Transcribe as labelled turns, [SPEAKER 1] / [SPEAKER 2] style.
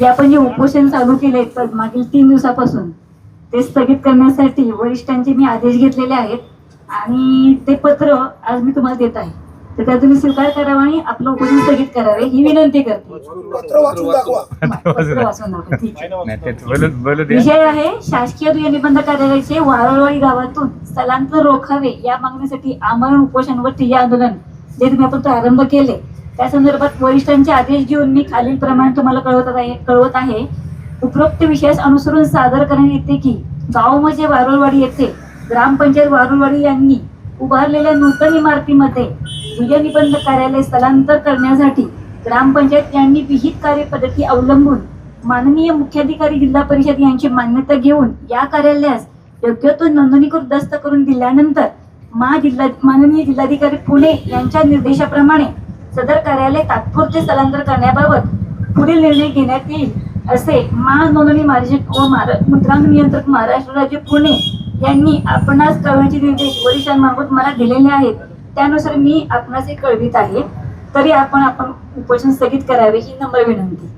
[SPEAKER 1] जे आपण जे उपोषण चालू केले मागील तीन दिवसापासून ते स्थगित करण्यासाठी वरिष्ठांचे मी आदेश घेतलेले आहेत आणि ते पत्र आज मी तुम्हाला देत आहे. तर त्या तुम्ही स्वीकार करावा आणि आपलं उपोषण स्थगित करावे ही विनंती करते.
[SPEAKER 2] द्या.
[SPEAKER 1] विषय आहे शासकीय दुय्यम निबंध कार्यालयाचे वारळवाडी गावातून स्थलांतर रोखावे या मागणीसाठी आमरण उपोषण व ठिय्या आंदोलन जे तुम्ही आपण प्रारंभ केले त्या संदर्भात वरिष्ठांचे आदेश घेऊन मी खालील प्रमाणे तुम्हाला कळवत आहे कळवत आहे. उपरोक्त विषयास अनुसरून सादर करण्यात येते की गाव म्हणजे वारुळवाडी येथे ग्रामपंचायत वारुळवाडी यांनी उभारलेल्या नूतन इमारतीमध्ये दुय्यम निबंध कार्यालय स्थलांतर करण्यासाठी ग्रामपंचायत यांनी विहित कार्यपद्धती अवलंबून माननीय मुख्याधिकारी जिल्हा परिषद यांची मान्यता घेऊन या कार्यालयास योग्य तो नोंदणीकृत दस्त करून दिल्यानंतर मा जिल्हा माननीय जिल्हाधिकारी पुणे यांच्या निर्देशाप्रमाणे सदर कार्यालय तात्पुरते स्थलांतर करण्याबाबत पुढील निर्णय घेण्यात येईल असे महानोंदणी मार्जिक व मुद्रांक नियंत्रक महाराष्ट्र राज्य पुणे यांनी आपणास कळवण्याचे निर्देश वरिष्ठांमार्फत मला दिलेले आहेत. त्यानुसार मी आपणास हे कळवित आहे. तरी आपण आपण उपोषण स्थगित करावे ही नम्र विनंती.